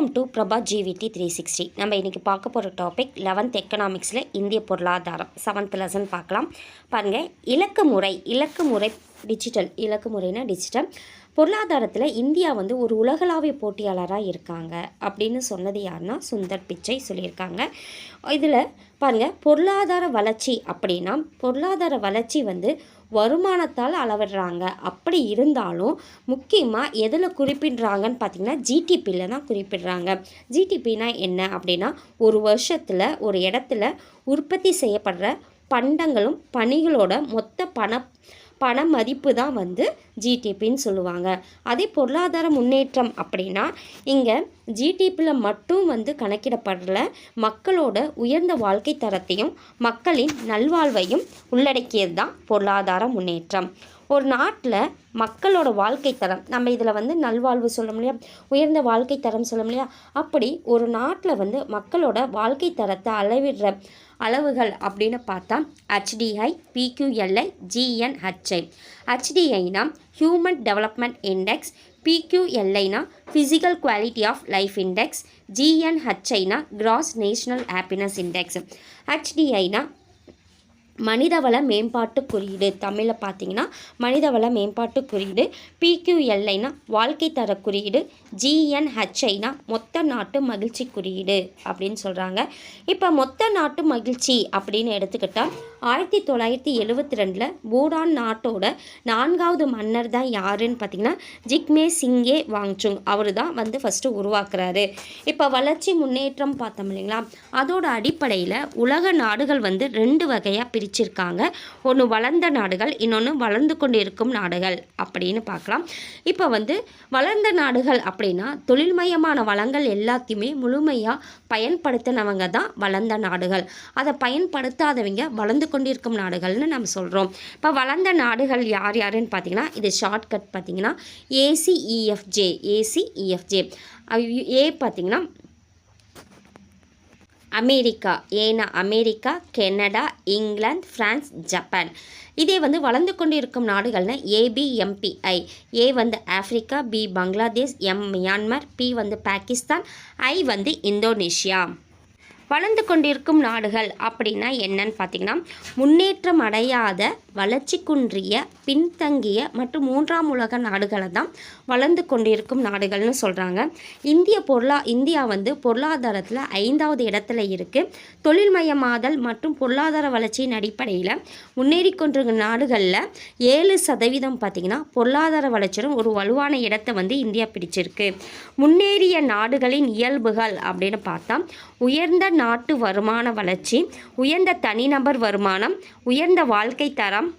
Welcome to Prabha GVT three sixty நம்ம இன்றைக்கி பார்க்க போகிற டாபிக் லெவன்த் எக்கனாமிக்ஸில் இந்திய பொருளாதாரம். செவன்த் லெசன் பார்க்கலாம். பாருங்கள் இலக்கு முறை இலக்கு முறை டிஜிட்டல் இலக்கு முறைனா டிஜிட்டல் பொருளாதாரத்தில் இந்தியா வந்து ஒரு உலகளாவிய போட்டியாளராக இருக்காங்க அப்படின்னு சொன்னது யாருன்னா சுந்தர் பிச்சை சொல்லியிருக்காங்க. இதில் பாருங்கள் பொருளாதார வளர்ச்சி அப்படின்னா பொருளாதார வளர்ச்சி வந்து வருமானத்தால் அளவிடுறாங்க. அப்படி இருந்தாலும் முக்கியமாக எதில் குறிப்பிடுறாங்கன்னு பார்த்தீங்கன்னா ஜிடிபியில் தான் குறிப்பிடுறாங்க. ஜிடிபினா என்ன அப்படின்னா ஒரு வருஷத்தில் ஒரு இடத்துல உற்பத்தி செய்யப்படுற பண்டங்களும் பணிகளோட மொத்த பண பண மதிப்பு தான் வந்து ஜிடிபின்னு சொல்லுவாங்க. அதே பொருளாதார முன்னேற்றம் அப்படின்னா இங்கே ஜிடிபியில் மட்டும் வந்து கணக்கிடப்படல. மக்களோட உயர்ந்த வாழ்க்கை தரத்தையும் மக்களின் நல்வாழ்வையும் உள்ளடக்கியது தான் பொருளாதார முன்னேற்றம். ஒரு நாட்டில் மக்களோட வாழ்க்கை தரம் நம்ம இதில் வந்து நல்வாழ்வு சொல்ல முடியா உயர்ந்த வாழ்க்கை தரம் சொல்ல இல்லையா? அப்படி ஒரு நாட்டில் வந்து மக்களோட வாழ்க்கை தரத்தை அளவிடுற அளவுகள் அப்படின்னு பார்த்தா ஹெச்டிஐ பிக்யூஎல்ஐ ஜிஎன்ஹெச்ஐ ஹெச்டிஐனா human development index பிக்யூஎல்ஐனா physical quality of life index ஜிஎன்ஹெச்ஐனா gross national happiness index ஹெச்டிஐனா மனிதவள மேம்பாட்டு குறியீடு. தமிழில் பார்த்தீங்கன்னா மனிதவள மேம்பாட்டு குறியீடு பிக்யூஎல்ஐனா வாழ்க்கை தர குறியீடு ஜிஎன்ஹெச்ஐனா மொத்த நாட்டு மகிழ்ச்சி குறியீடு அப்படின்னு சொல்கிறாங்க இப்போ மொத்த நாட்டு மகிழ்ச்சி அப்படின்னு எடுத்துக்கிட்டால் ஆயிரத்தி தொள்ளாயிரத்தி எழுவத்தி ரெண்டில் பூடான் நாட்டோட நான்காவது மன்னர் தான் யாருன்னு பார்த்தீங்கன்னா ஜிக்மே சிங்கே வாங்சுங். அவர் தான் வந்து ஃபஸ்ட்டு உருவாக்குறாரு. இப்போ வளர்ச்சி முன்னேற்றம் பார்த்தோம் இல்லைங்களா? அதோட அடிப்படையில் உலக நாடுகள் வந்து ரெண்டு வகையாக பிரிச்சிருக்காங்க. ஒன்று வளர்ந்த நாடுகள் இன்னொன்று வளர்ந்து கொண்டு இருக்கும் நாடுகள் அப்படின்னு பார்க்கலாம். இப்போ வந்து வளர்ந்த நாடுகள் அப்படின்னா தொழில்மயமான வளங்கள் எல்லாத்தையுமே முழுமையாக பயன்படுத்தினவங்க தான் வளர்ந்த நாடுகள். அதை பயன்படுத்தாதவங்க வளர்ந்து கொண்டிருக்கும் நாடுகள்னு நம்ம சொல்கிறோம் இப்போ வளர்ந்த நாடுகள் யார் யாருன்னு பார்த்தீங்கன்னா இது ஷார்ட்கட் பார்த்தீங்கன்னா ஏசிஇஎஃப்ஜே ஏசிஇஎஃப்ஜே ஏ பார்த்தீங்கன்னா அமெரிக்கா ஏன்னா America Canada England France Japan. இதே வந்து வளர்ந்து கொண்டு இருக்கும் ஏபிஎம்பிஐ ஏ வந்து Africa B Bangladesh M Myanmar P வந்து பாகிஸ்தான் ஐ வந்து இந்தோனேஷியா. வளர்ந்து கொண்டிருக்கும் நாடுகள் அப்படின்னா என்னன்னு பார்த்திங்கன்னா முன்னேற்றம் அடையாத வளர்ச்சி குன்றிய பின்தங்கிய மற்றும் மூன்றாம் உலக நாடுகளை தான் வளர்ந்து கொண்டிருக்கும் நாடுகள்னு சொல்கிறாங்க இந்திய பொருளா இந்தியா வந்து பொருளாதாரத்தில் ஐந்தாவது இடத்துல இருக்குது தொழில்மயமாதல் மற்றும் பொருளாதார வளர்ச்சியின் அடிப்படையில் முன்னேறி கொண்டிருக்கிற நாடுகளில் ஏழு சதவீதம் பார்த்திங்கன்னா பொருளாதார வளர்ச்சியும் ஒரு வலுவான இடத்தை வந்து இந்தியா பிடிச்சிருக்கு. முன்னேறிய நாடுகளின் இயல்புகள் அப்படின்னு பார்த்தா உயர்ந்த நாட்டு வருமான வளர்ச்சி உயர்ந்த தனிநபர் வருமானம் உயர்ந்த வாழ்க்கை தரம்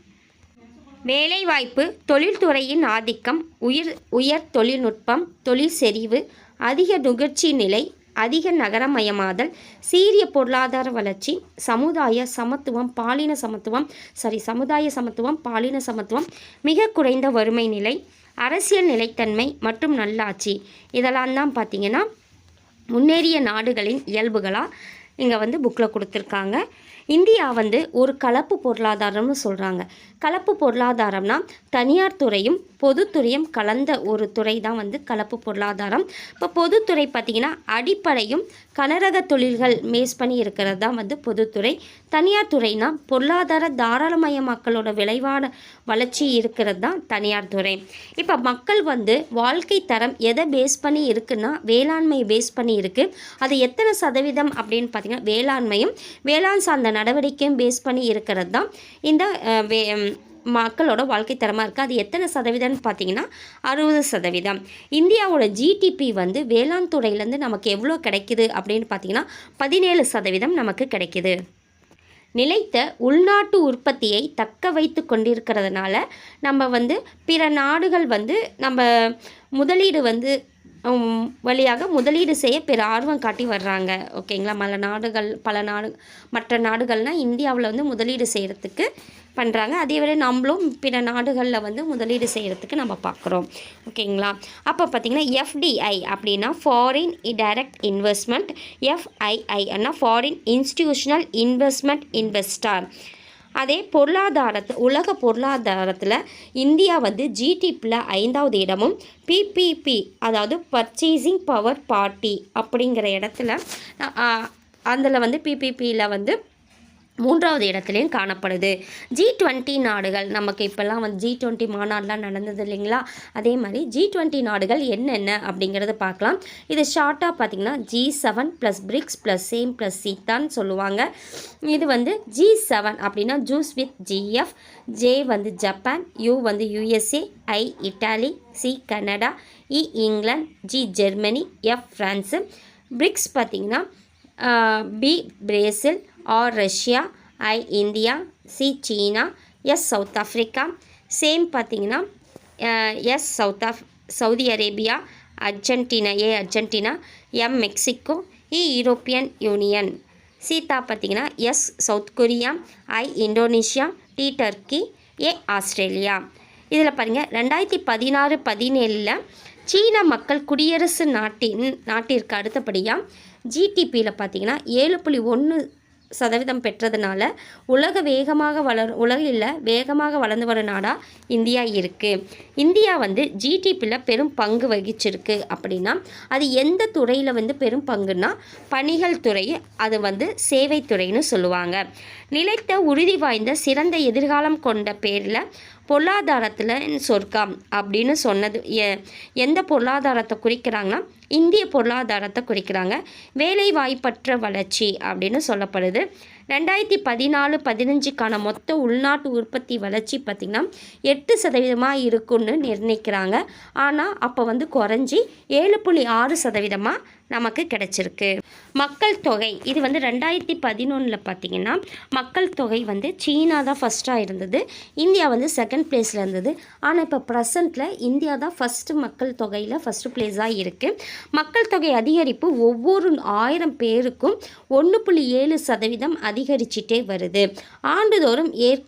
வேலைவாய்ப்பு தொழில்துறையின் ஆதிக்கம் உயிர் உயர் தொழில்நுட்பம் தொழில் செறிவு அதிக நுகர்ச்சி நிலை அதிக நகரமயமாதல் சீரிய பொருளாதார வளர்ச்சி சமுதாய சமத்துவம் பாலின சமத்துவம் சாரி சமுதாய சமத்துவம் பாலின சமத்துவம் மிக குறைந்த வறுமை நிலை அரசியல் நிலைத்தன்மை மற்றும் நல்லாட்சி. இதெல்லாம் தான் பார்த்திங்கன்னா முன்னேறிய நாடுகளின் இயல்புகளாக இங்கே வந்து புக்கில் கொடுத்துருக்காங்க. இந்தியா வந்து ஒரு கலப்பு பொருளாதாரம்னு சொல்கிறாங்க கலப்பு பொருளாதாரம்னா தனியார் துறையும் பொதுத்துறையும் கலந்த ஒரு துறை தான் வந்து கலப்பு பொருளாதாரம். இப்போ பொதுத்துறை பார்த்திங்கன்னா அடிப்படையும் கனரக தொழில்கள் மேஸ் பண்ணி இருக்கிறது தான் வந்து பொதுத்துறை தனியார் துறைனா பொருளாதார தாராளமயமாக்கலோட விளைவான வளர்ச்சி இருக்கிறது தான் தனியார் துறை. இப்போ மக்கள் வந்து வாழ்க்கை தரம் எதை பேஸ் பண்ணி இருக்குன்னா வேளாண்மையை பேஸ் பண்ணி இருக்குது அது எத்தனை சதவீதம் அப்படின்னு பார்த்திங்கன்னா வேளாண்மையும் வேளாண் சார்ந்த நடவடிக்கையும் பேஸ் பண்ணி இருக்கிறது தான். இந்த வே மக்களோட வாழ்க்கை தரமாக இருக்குது அது எத்தனை சதவீதம்னு பார்த்தீங்கன்னா அறுபது சதவீதம். இந்தியாவோட ஜிடிபி வந்து வேளாண் துறையிலேருந்து நமக்கு எவ்வளோ கிடைக்குது அப்படின்னு பார்த்தீங்கன்னா பதினேழு சதவீதம் நமக்கு கிடைக்குது. நிலைத்த உள்நாட்டு உற்பத்தியை தக்க வைத்து கொண்டிருக்கிறதுனால நம்ம வந்து பிற நாடுகள் வந்து நம்ம முதலீடு வந்து வழியாக முதலீடு செய்ய பிற ஆர்வம் காட்டி வர்றாங்க. ஓகேங்களா? பல நாடுகள் பல நாடு மற்ற நாடுகள்னால் இந்தியாவில் வந்து முதலீடு செய்கிறதுக்கு பண்ணுறாங்க அதே வேளை நம்மளும் பிற நாடுகளில் வந்து முதலீடு செய்கிறதுக்கு நம்ம பார்க்குறோம் ஓகேங்களா? அப்போ பார்த்திங்கன்னா எஃப்டிஐ அப்படின்னா ஃபாரின் டைரக்ட் இன்வெஸ்ட்மெண்ட் எஃப்ஐஐ அண்ணா ஃபாரின் இன்ஸ்டிடியூஷனல் இன்வெஸ்ட்மெண்ட் இன்வெஸ்டார் அதே பொருளாதாரத்து உலக பொருளாதாரத்தில் இந்தியா வந்து ஜிடிபியில் ஐந்தாவது இடமும் பிபிபி அதாவது பர்ச்சேசிங் பவர் பார்ட்டி அப்படிங்கிற இடத்துல அதில் வந்து பிபிபியில் வந்து மூன்றாவது இடத்துலையும் காணப்படுது. ஜி டுவெண்ட்டி நாடுகள் நமக்கு இப்போல்லாம் வந்து ஜி டுவெண்ட்டி மாநாடுலாம் நடந்தது இல்லைங்களா? அதே மாதிரி ஜி டுவெண்ட்டி நாடுகள் என்னென்ன அப்படிங்கிறத பார்க்கலாம். இது ஷார்ட்டாக பார்த்திங்கன்னா G seven plus BRICS plus same plus சீத்தான்னு சொல்லுவாங்க. இது வந்து ஜி செவன் அப்படின்னா ஜூஸ் வித் ஜிஎஃப் ஜே வந்து ஜப்பான் யூ வந்து USA I Italy C Canada E England G Germany F France BRICS பார்த்திங்கன்னா B Brazil R Russia I India C China S South Africa. Same பார்த்தீங்கன்னா S South of Saudi Arabia Argentina A Argentina M Mexico E European Union. Sita பார்த்திங்கன்னா S South Korea I Indonesia T Turkey A Australia. இதில் பாருங்கள் ரெண்டாயிரத்தி பதினாறு பதினேழில் சீன மக்கள் குடியரசு நாட்டின் நாட்டிற்கு அடுத்தபடியாக ஜிடிபியில் பார்த்திங்கன்னா ஏழு புள்ளி ஒன்று சதவீதம் பெற்றதுனால உலக வேகமாக வளர் உலகில் வேகமாக வளர்ந்து வரும் நாடாக இந்தியா இருக்குது இந்தியா வந்து ஜிடிபியில் பெரும் பங்கு வகிச்சிருக்கு அப்படின்னா அது எந்த துறையில் வந்து பெரும் பங்குன்னா பணிகள் துறை அது வந்து சேவைத்துறைன்னு சொல்லுவாங்க. நிலைத்த உறுதி வாய்ந்த சிறந்த எதிர்காலம் கொண்ட பேரில் பொருளாதாரத்தில் சொர்க்கம் அப்படின்னு சொன்னது. எ எந்த பொருளாதாரத்தை குறிக்கிறாங்கன்னா இந்திய பொருளாதாரத்தை குறிக்கிறாங்க. வேலை வாய்ப்பற்ற வளர்ச்சி அப்படின்னு சொல்லப்படுது. ரெண்டாயிரத்தி பதினாலு பதினஞ்சுக்கான மொத்த உள்நாட்டு உற்பத்தி வளர்ச்சி பார்த்திங்கன்னா எட்டு சதவீதமாக இருக்குன்னு நிர்ணயிக்கிறாங்க. ஆனால் அப்போ வந்து குறைஞ்சி ஏழு புள்ளி ஆறு சதவீதமாக நமக்கு கிடச்சிருக்கு. மக்கள் தொகை. இது வந்து ரெண்டாயிரத்தி பதினொன்றில் பார்த்திங்கன்னா மக்கள் தொகை வந்து சீனா தான் ஃபஸ்ட்டாக இருந்தது. இந்தியா வந்து செகண்ட் பிளேஸில் இருந்தது. ஆனால் இப்போ ப்ரெசண்ட்டில் இந்தியா தான் ஃபஸ்ட்டு மக்கள் தொகையில் ஃபஸ்ட்டு பிளேஸாக இருக்குது மக்கள் தொகை அதிகரிப்பு ஒவ்வொரு ஆயிரம் பேருக்கும் ஒன்று புள்ளி ஏழு சதவீதம் அதிகரிச்சிட்டே வருது. ஆண்டுதோறும் ஏற்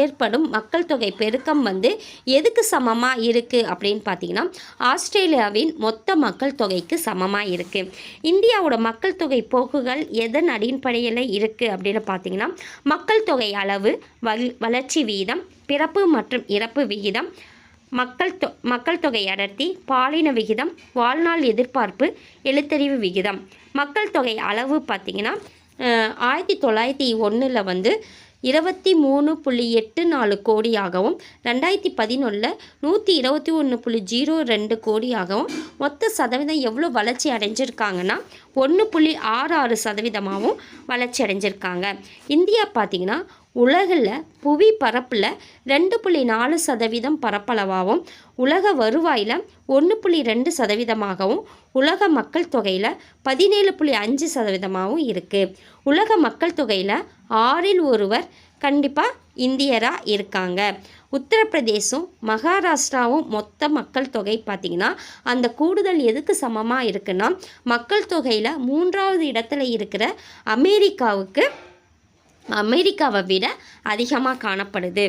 ஏற்படும் மக்கள் தொகை பெருக்கம் வந்து எதுக்கு சமமாக இருக்குது அப்படின்னு பார்த்தீங்கன்னா ஆஸ்திரேலியாவின் மொத்த மக்கள் தொகைக்கு சமமாக இருக்குது இந்தியாவோட மக்கள் தொகை போக்குகள் எதன் அடிப்படையில் இருக்குது அப்படின்னு பார்த்தீங்கன்னா மக்கள் தொகை அளவு வல் வளர்ச்சி வீதம் பிறப்பு மற்றும் இறப்பு விகிதம் மக்கள் தொ மக்கள் தொகை அடர்த்தி பாலின விகிதம் வாழ்நாள் எதிர்பார்ப்பு எழுத்தறிவு விகிதம். மக்கள் தொகை அளவு பார்த்திங்கன்னா ஆயிரத்தி தொள்ளாயிரத்தி ஒன்றில் வந்து இருபத்தி மூணு புள்ளி எட்டு நாலு கோடியாகவும் ரெண்டாயிரத்தி பதினொன்றில் நூற்றி இருபத்தி ஒன்று புள்ளி ஜீரோ ரெண்டு கோடியாகவும் மொத்த சதவீதம் எவ்வளோ வளர்ச்சி அடைஞ்சிருக்காங்கன்னா ஒன்று புள்ளி ஆறு ஆறு சதவீதமாகவும் வளர்ச்சி அடைஞ்சிருக்காங்க. இந்தியா பார்த்திங்கன்னா உலகில் புவி பரப்பில் ரெண்டு புள்ளி நாலு சதவீதம் பரப்பளவாகவும் உலக வருவாயில் ஒன்று புள்ளி ரெண்டு சதவீதமாகவும் உலக மக்கள் தொகையில் பதினேழு புள்ளி அஞ்சு சதவீதமாகவும் இருக்குது உலக மக்கள் தொகையில் ஆறில் ஒருவர் கண்டிப்பாக இந்தியராக இருக்காங்க. உத்தரப்பிரதேசம் மகாராஷ்டிராவும் மொத்த மக்கள் தொகை பார்த்திங்கன்னா அந்த கூடுதல் எதுக்கு சமமாக இருக்குன்னா மக்கள் தொகையில் மூன்றாவது இடத்துல இருக்கிற அமெரிக்காவுக்கு அமெரிக்காவை விட அதிகமாக காணப்படுது.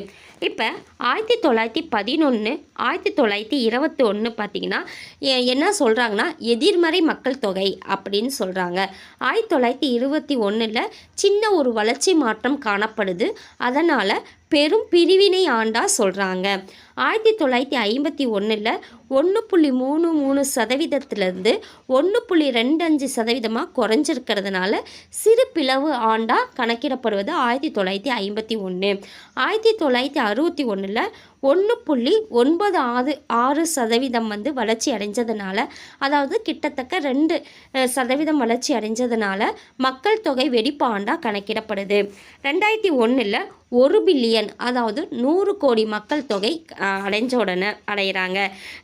இப்போ ஆயிரத்தி தொள்ளாயிரத்தி பதினொன்று ஆயிரத்தி தொள்ளாயிரத்தி இருபத்தி ஒன்று பார்த்திங்கன்னா என்ன சொல்கிறாங்கன்னா எதிர்மறை மக்கள் தொகை அப்படின்னு சொல்கிறாங்க ஆயிரத்தி தொள்ளாயிரத்தி இருபத்தி ஒன்றில் சின்ன ஒரு வளர்ச்சி மாற்றம் காணப்படுது. அதனால் பெரும் பிரிவினை ஆண்டா சொல்கிறாங்க ஆயிரத்தி தொள்ளாயிரத்தி ஐம்பத்தி ஒன்றில் ஒன்று புள்ளி மூணு மூணு சதவீதத்திலேருந்து ஒன்று புள்ளி ரெண்டு அஞ்சு சதவீதமாக குறைஞ்சிருக்கிறதுனால சிறு பிளவு ஆண்டாக கணக்கிடப்படுவது ஆயிரத்தி தொள்ளாயிரத்தி ஐம்பத்தி ஒன்று ஆயிரத்தி தொள்ளாயிரத்தி அறுபத்தி ஒன்றில் ஒன்று புள்ளி ஒன்பது ஆறு ஆறு சதவீதம் வந்து வளர்ச்சி அடைஞ்சதுனால அதாவது கிட்டத்தக்க ரெண்டு சதவீதம் வளர்ச்சி அடைஞ்சதுனால மக்கள் தொகை வெடிப்பாண்டாக கணக்கிடப்படுது. ரெண்டாயிரத்தி ஒன்றில் ஒரு பில்லியன் அதாவது நூறு கோடி மக்கள் தொகை அடைஞ்ச உடனே அடைகிறாங்க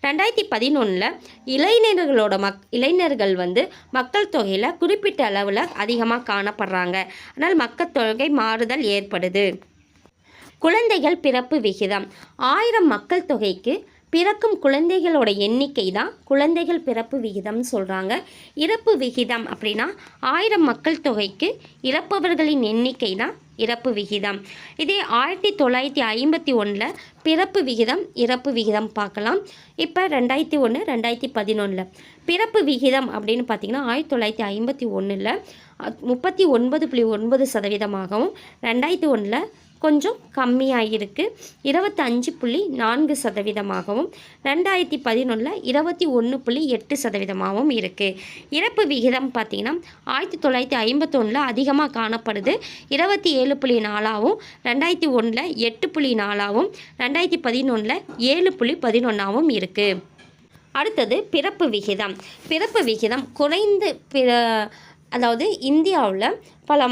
ரெண்டாயிரத்தி பதினொன்றில் இளைஞர்களோட மக் இளைஞர்கள் வந்து மக்கள் தொகையில் குறிப்பிட்ட அளவில் அதிகமாக காணப்படுறாங்க. அதனால் மக்கள் தொகை மாறுதல் ஏற்படுது. குழந்தைகள் பிறப்பு விகிதம். ஆயிரம் மக்கள் தொகைக்கு பிறக்கும் குழந்தைகளோட எண்ணிக்கை தான் குழந்தைகள் பிறப்பு விகிதம்னு சொல்கிறாங்க இறப்பு விகிதம் அப்படின்னா ஆயிரம் மக்கள் தொகைக்கு இறப்பவர்களின் எண்ணிக்கை தான் இறப்பு விகிதம். இதே ஆயிரத்தி தொள்ளாயிரத்தி ஐம்பத்தி ஒன்றில் பிறப்பு விகிதம் இறப்பு விகிதம் பார்க்கலாம். இப்போ ரெண்டாயிரத்தி ஒன்று ரெண்டாயிரத்தி பதினொன்றில் பிறப்பு விகிதம் அப்படின்னு பார்த்திங்கன்னா ஆயிரத்தி தொள்ளாயிரத்தி ஐம்பத்தி ஒன்றில் முப்பத்தி ஒன்பது புள்ளி ஒன்பது சதவீதமாகவும் ரெண்டாயிரத்தி ஒன்றில் கொஞ்சம் கம்மியாக இருக்குது இருபத்தஞ்சு புள்ளி நான்கு சதவீதமாகவும் ரெண்டாயிரத்தி பதினொன்றில் இருபத்தி ஒன்று புள்ளி எட்டு சதவீதமாகவும் இருக்குது இறப்பு விகிதம் பார்த்திங்கன்னா ஆயிரத்தி தொள்ளாயிரத்தி ஐம்பத்தொன்னில் அதிகமாக காணப்படுது. இருபத்தி ஏழு புள்ளி நாலாகவும் ரெண்டாயிரத்தி ஒன்றில் எட்டு புள்ளி நாலாகவும் ரெண்டாயிரத்தி பதினொன்றில் ஏழு புள்ளி பதினொன்றாவும் இருக்குது அடுத்தது பிறப்பு விகிதம். பிறப்பு விகிதம் குறைந்து பிற அதாவது இந்தியாவில் பல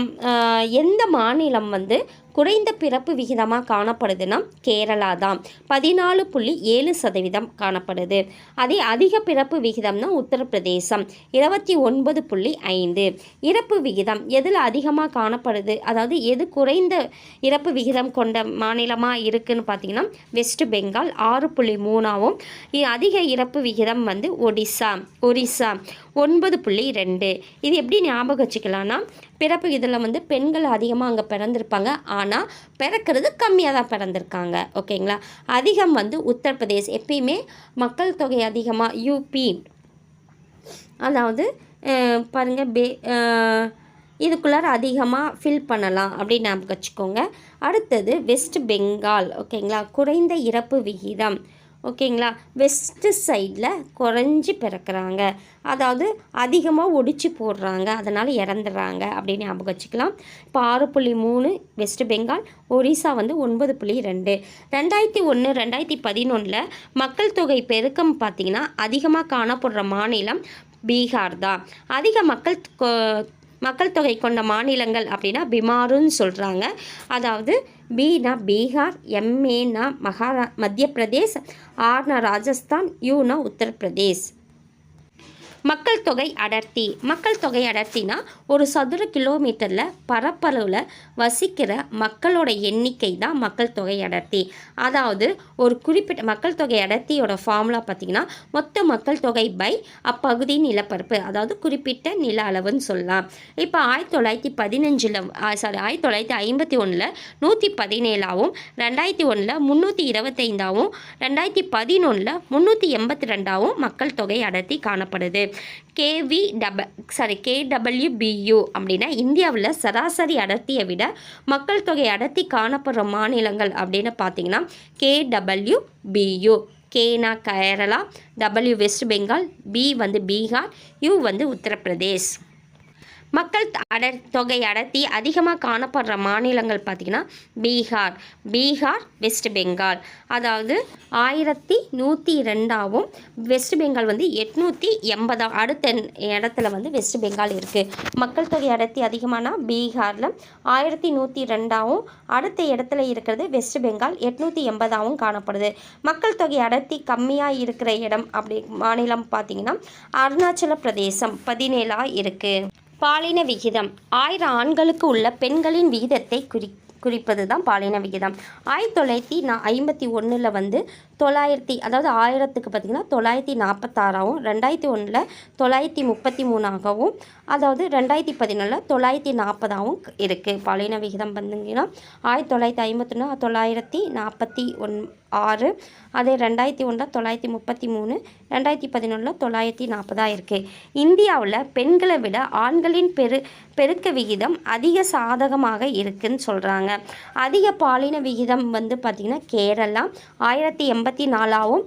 எந்த மாநிலம் வந்து குறைந்த பிறப்பு விகிதமாக காணப்படுதுன்னா கேரளா தான் பதினாலு புள்ளி ஏழு சதவீதம் காணப்படுது. அதே அதிக பிறப்பு விகிதம்னா உத்தரப்பிரதேசம். இருபத்தி ஒன்பது புள்ளி ஐந்து. இறப்பு விகிதம் எதில் அதிகமாக காணப்படுது? அதாவது எது குறைந்த இறப்பு விகிதம் கொண்ட மாநிலமாக இருக்குன்னு பார்த்தீங்கன்னா வெஸ்ட் பெங்கால் ஆறு புள்ளி மூணாவும். இ- அதிக இறப்பு விகிதம் வந்து ஒடிசா ஒரிசா ஒன்பது புள்ளி ரெண்டு. இது எப்படி ஞாபகம் வச்சுக்கலாம்னா பிறப்பு இதில் வந்து பெண்கள் அதிகமாக அங்கே பிறந்திருப்பாங்க. ஆனால் பிறக்கிறது கம்மியாக தான் பிறந்திருக்காங்க. ஓகேங்களா? அதிகம் வந்து உத்தரப்பிரதேஷ். எப்பயுமே மக்கள் தொகை அதிகமாக யூபி அதாவது பாருங்கள் பே இதுக்குள்ளார அதிகமாக ஃபில் பண்ணலாம் அப்படின்னு ஞாபகம் வச்சுக்கோங்க. அடுத்தது வெஸ்ட் பெங்கால் ஓகேங்களா? குறைந்த இறப்பு விகிதம். ஓகேங்களா? வெஸ்ட் சைடில் குறைஞ்சி பிறக்கிறாங்க. அதாவது அதிகமாக ஒடிச்சு போடுறாங்க. அதனால் இறந்துடுறாங்க அப்படின்னு ஞாபகம் வச்சுக்கலாம். இப்போ ஆறு புள்ளி மூணு வெஸ்ட் பெங்கால் ஒரிசா வந்து ஒன்பது புள்ளி ரெண்டு. ரெண்டாயிரத்தி ஒன்று ரெண்டாயிரத்தி பதினொன்றில் மக்கள் தொகை பெருக்கம் பார்த்திங்கன்னா அதிகமாக காணப்படுற மாநிலம் பீகார் தான். அதிக மக்கள் கொ- மக்கள் தொகை கொண்ட மாநிலங்கள் அப்படின்னா பிமாருன்னு சொல்கிறாங்க அதாவது பினா பீகார் எம்ஏனா மகாரா மத்திய பிரதேஷ் ஆர்னா ராஜஸ்தான் யூனா உத்தரப்பிரதேஷ். மக்கள் தொகை அடர்த்தி. மக்கள் தொகை அடர்த்தினா ஒரு சதுர கிலோமீட்டரில் பரப்பளவில் வசிக்கிற மக்களோட எண்ணிக்கை தான் மக்கள் தொகை அடர்த்தி. அதாவது ஒரு குறிப்பிட்ட மக்கள் தொகை அடர்த்தியோட ஃபார்முலா பார்த்திங்கன்னா மொத்த மக்கள் தொகை பை அப்பகுதி நிலப்பரப்பு அதாவது குறிப்பிட்ட நில அளவுன்னு சொல்லலாம். இப்போ ஆயிரத்தி தொள்ளாயிரத்தி பதினஞ்சில் சாரி ஆயிரத்தி தொள்ளாயிரத்தி ஐம்பத்தி ஒன்றில் நூற்றி பதினேழாவும் ரெண்டாயிரத்தி ஒன்றில் முந்நூற்றி இருபத்தைந்தாவும் ரெண்டாயிரத்தி பதினொன்றில் முந்நூற்றி எண்பத்தி ரெண்டாவும் மக்கள் தொகை அடர்த்தி காணப்படுது. கேவி டப சாரி கேடபிள்யூபியு அப்படின்னா இந்தியாவில் சராசரி அடர்த்தியை விட மக்கள் தொகை அடர்த்தி காணப்படுற மாநிலங்கள் அப்படின்னு பார்த்தீங்கன்னா KWBU கேனா Kerala W west Bengal B வந்து பீகார் யூ வந்து உத்தரப்பிரதேஷ். மக்கள் அட அடர் தொகை அடர்த்தி அதிகமாக காணப்படுற மாநிலங்கள் பார்த்திங்கன்னா பீகார். பீகார் வெஸ்ட் பெங்கால். அதாவது ஆயிரத்தி நூற்றி ரெண்டாவும் வெஸ்ட் பெங்கால் வந்து எட்நூற்றி எண்பதா அடுத்த இடத்துல வந்து வெஸ்ட் பெங்கால் இருக்குது மக்கள் தொகை அடர்த்தி அதிகமானால் பீகாரில். ஆயிரத்தி நூற்றி ரெண்டாவும் அடுத்த இடத்துல இருக்கிறது வெஸ்ட் பெங்கால் எட்நூற்றி எண்பதாவும் காணப்படுது. மக்கள் தொகை அடர்த்தி கம்மியாக இருக்கிற இடம் அப்படி மாநிலம் பார்த்திங்கன்னா அருணாச்சல பிரதேசம் பதினேழாக இருக்குது பாலின விகிதம். ஆயிரம் ஆண்களுக்கு உள்ள பெண்களின் விகிதத்தை குறி குறிப்பது தான் பாலின விகிதம். ஆயிரத்தி தொள்ளாயிரத்தி நான் ஐம்பத்தி ஒன்றில் வந்து தொள்ளாயிரத்தி அதாவது ஆயிரத்துக்கு பார்த்திங்கன்னா தொள்ளாயிரத்தி நாற்பத்தாறாகவும் ரெண்டாயிரத்தி ஒன்றில் தொள்ளாயிரத்தி முப்பத்தி மூணாகவும் அதாவது ரெண்டாயிரத்தி பதினொன்றில் தொள்ளாயிரத்தி நாற்பதாகவும் இருக்குது பாலின விகிதம் வந்துங்கன்னா ஆயிரத்தி தொள்ளாயிரத்தி ஐம்பத்தொன்று தொள்ளாயிரத்தி நாற்பத்தி ஒன் ஆறு அதே ரெண்டாயிரத்தி ஒன்றில் தொள்ளாயிரத்தி முப்பத்தி மூணு ரெண்டாயிரத்தி பதினொன்றில் தொள்ளாயிரத்தி நாற்பதாக இருக்குது இந்தியாவில் பெண்களை விட ஆண்களின் பெரு பெருக்க விகிதம் அதிக சாதகமாக இருக்குன்னு சொல்கிறாங்க அதிக பாலின விகிதம் வந்து பார்த்திங்கன்னா கேரளா ஆயிரத்தி எண்பத்தி நாலாவும்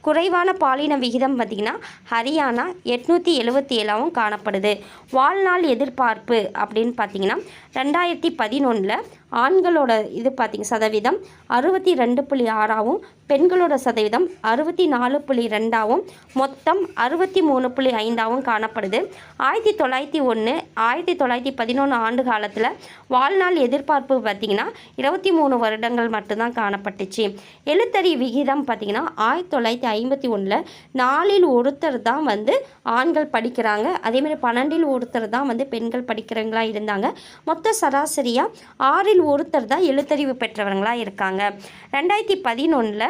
குறைவான பாலின விகிதம் பார்த்திங்கன்னா ஹரியானா எட்நூற்றி எழுபத்தி ஏழாவும் காணப்படுது. வாழ்நாள் எதிர்பார்ப்பு அப்படின்னு பார்த்திங்கன்னா ரெண்டாயிரத்தி பதினொன்றில் ஆண்களோட இது பார்த்திங்க சதவீதம் அறுபத்தி ரெண்டு புள்ளி ஆறாவும் பெண்களோட சதவீதம் அறுபத்தி நாலு புள்ளி ரெண்டாவும் மொத்தம் அறுபத்தி மூணு புள்ளி ஐந்தாகவும் காணப்படுது. ஆயிரத்தி தொள்ளாயிரத்தி ஒன்று ஆயிரத்தி தொள்ளாயிரத்தி பதினொன்று ஆண்டு காலத்தில் வாழ்நாள் எதிர்பார்ப்பு பார்த்திங்கன்னா இருபத்தி மூணு வருடங்கள் மட்டும்தான் காணப்பட்டுச்சு. எழுத்தறி விகிதம் பார்த்திங்கன்னா ஆயிரத்தி தொள்ளாயிரத்தி ஐம்பத்தி ஒன்றில் நாலில் ஒருத்தர் தான் வந்து ஆண்கள் படிக்கிறாங்க. அதேமாதிரி பன்னெண்டில் ஒருத்தர் தான் வந்து பெண்கள் படிக்கிறவங்களா இருந்தாங்க. மொத்த சராசரியாக ஆறில் ஒருத்தர் தான் எழுத்தறிவு பெற்றவர்களாக இருக்காங்க. ரெண்டாயிரத்தி பதினொன்றில்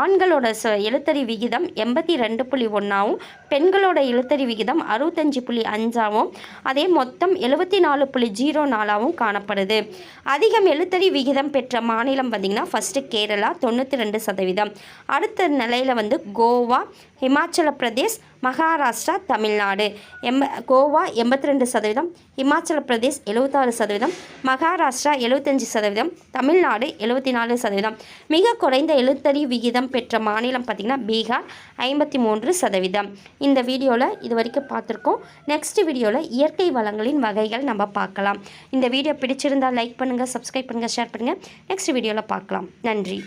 ஆண்களோட ச எழுத்தறி விகிதம் எண்பத்தி ரெண்டு புள்ளி ஒன்றாவும் பெண்களோட எழுத்தறி விகிதம் அறுபத்தஞ்சு புள்ளி அஞ்சாவும் அதே மொத்தம் எழுபத்தி நாலு புள்ளி ஜீரோ நாலாகவும் காணப்படுது. அதிகம் எழுத்தறி விகிதம் பெற்ற மாநிலம் பார்த்திங்கன்னா ஃபஸ்ட்டு கேரளா தொண்ணூற்றி ரெண்டு சதவீதம். அடுத்த நிலையில் வந்து கோவா ஹிமாச்சல பிரதேஷ் மகாராஷ்டிரா தமிழ்நாடு. எம்ப கோவா எண்பத்தி ரெண்டு சதவீதம் இமாச்சல பிரதேஷ் எழுபத்தாறு சதவீதம் மகாராஷ்டிரா எழுபத்தஞ்சி சதவீதம் தமிழ்நாடு எழுபத்தி நாலு சதவீதம். மிக குறைந்த எழுத்தறி விகிதம் பெற்ற மாநிலம் பார்த்திங்கன்னா பீகார் ஐம்பத்தி மூன்று சதவீதம். இந்த வீடியோவில் இது வரைக்கும் பார்த்துருக்கோம். நெக்ஸ்ட் வீடியோவில் இயற்கை வளங்களின் வகைகள் நம்ம பார்க்கலாம். இந்த வீடியோ பிடிச்சிருந்தால் லைக் பண்ணுங்கள் சப்ஸ்கிரைப் பண்ணுங்கள் ஷேர் பண்ணுங்கள் நெக்ஸ்ட் வீடியோவில் பார்க்கலாம். நன்றி.